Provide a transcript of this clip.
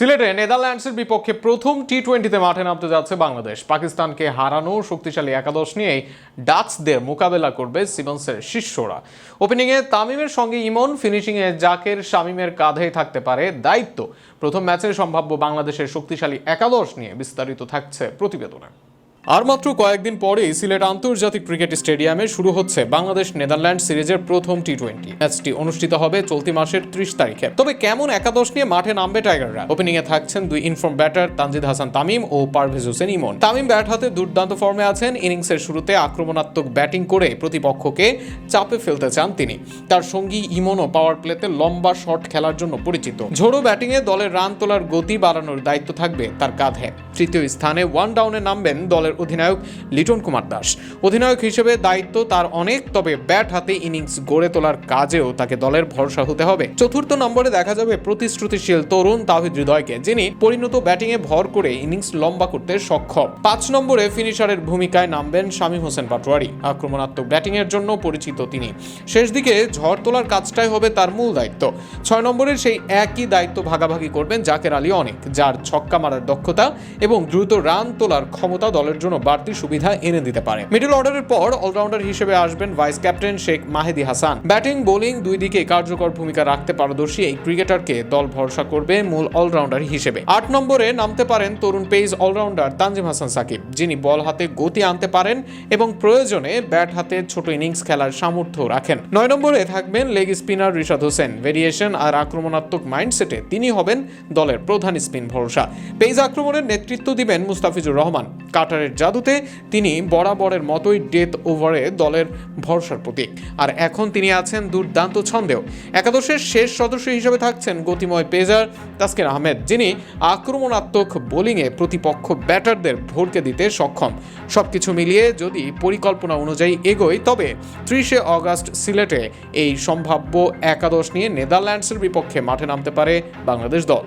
সিলেটে নেদারল্যান্ডসের বিপক্ষে প্রথম টি টোয়েন্টিতে মাঠে নামতে যাচ্ছে বাংলাদেশ। পাকিস্তানকে হারানো শক্তিশালী একাদশ নিয়েই ডাচদের মোকাবেলা করবে সিমন্সের শিষ্যরা। ওপেনিংয়ে তামিমের সঙ্গে ইমন ফিনিশিংয়ে জাকের, শামিমের কাঁধেই থাকতে পারে দায়িত্ব। প্রথম ম্যাচের সম্ভাব্য বাংলাদেশের শক্তিশালী একাদশ নিয়ে বিস্তারিত থাকছে প্রতিবেদনে। আর মাত্র কয়েকদিন পরেই সিলেট আন্তর্জাতিক ক্রিকেট স্টেডিয়ামে শুরু হচ্ছে বাংলাদেশ নেদারল্যান্ড সিরিজের প্রথম টি টোয়েন্টি ম্যাচটি অনুষ্ঠিত হবে চলতি মাসের ত্রিশ তারিখে। তবে কেমন একাদশ নিয়ে মাঠে নামবে টাইগাররা? ওপেনিং এ থাকছেন দুই ইনফর্ম ব্যাটার তানজিদ হাসান তামিম ও পারভেজ হোসেন ইমন। তামিম ব্যাট হাতে দুর্দান্ত ফর্মে আছেন। ইনিংসের শুরুতে আক্রমণাত্মক ব্যাটিং করে প্রতিপক্ষকে চাপে ফেলতে চান তিনি। তার সঙ্গী ইমনও পাওয়ার প্লেতে লম্বা শট খেলার জন্য পরিচিত। ঝোড়ো ব্যাটিংয়ে দলের রান তোলার গতি বাড়ানোর দায়িত্ব থাকবে তার কাঁধে। তৃতীয় স্থানে ওয়ান ডাউনে নামবেন দলের অধিনায়ক লিটন কুমার দাস। অধিনায়ক হিসেবে দায়িত্ব তার অনেক, তবে ব্যাট হাতে ইনিংস গড়ে তোলার কাজেও তাকে দলের ভরসা হতে হবে। চতুর্থ নম্বরে দেখা যাবে প্রতিশ্রুতিশীল তরুণ তাহিদ হৃদয়কে, যিনি পরিণত ব্যাটিংয়ে ভর করে ইনিংস লম্বা করতে সক্ষম। পাঁচ নম্বরে ফিনিশারের ভূমিকায় নামবেন শামীম হোসেন পাটোয়ারি। আক্রমণাত্মক ব্যাটিংয়ের জন্য পরিচিত তিনি। শেষ দিকে ঝড় তোলার কাজটাই হবে তার মূল দায়িত্ব। ছয় নম্বরের সেই একই দায়িত্ব ভাগাভাগি করবেন জাকের আলী অনেক, যার ছক্কা মারার দক্ষতা এবং দ্রুত রান তোলার ক্ষমতা দলের জন্য বাড়তি সুবিধা এনে দিতে পারে। মিডল অর্ডারের পর অলরাউন্ডার হিসেবে আসবেন vice captain Sheikh Mahedi Hasan. Batting, bowling দুই দিকে কার্যকর ভূমিকা রাখতে পারদর্শী এই ক্রিকেটারকে দল ভরসা করবে মূল অলরাউন্ডার হিসেবে। আট নম্বরে নামতে পারেন তরুণ পেস অলরাউন্ডার তানজিম হাসান সাকিব, যিনি বল হাতে গতি আনতে পারেন এবং প্রয়োজনে ব্যাট হাতে ছোট ইনিংস খেলার সামর্থ্য রাখেন। নয় নম্বরে থাকবেন leg spinner Rishad Hossain. Variation আর আক্রমণাত্মক মাইন্ডসেটে তিনি হবেন দলের প্রধান স্পিন ভরসা। পেজ আক্রমণের নেতৃত্ব দিবেন মুস্তাফিজুর রহমান। কাটারের জাদুতে তিনি বরাবরের মতোই ডেথ ওভারে দলের ভরসার প্রতীক। আর এখন তিনি আছেন দুর্দান্ত ছন্দেও। একাদশের শেষ সদস্য হিসেবে থাকছেন গতিময় পেজার তাসকির আহমেদ, যিনি আক্রমণাত্মক বোলিংয়ে প্রতিপক্ষ ব্যাটারদের ভরকে দিতে সক্ষম। সবকিছু মিলিয়ে যদি পরিকল্পনা অনুযায়ী এগোয়, তবে ত্রিশে অগাস্ট সিলেটে এই সম্ভাব্য একাদশ নিয়ে নেদারল্যান্ডসের বিপক্ষে মাঠে নামতে পারে বাংলাদেশ দল।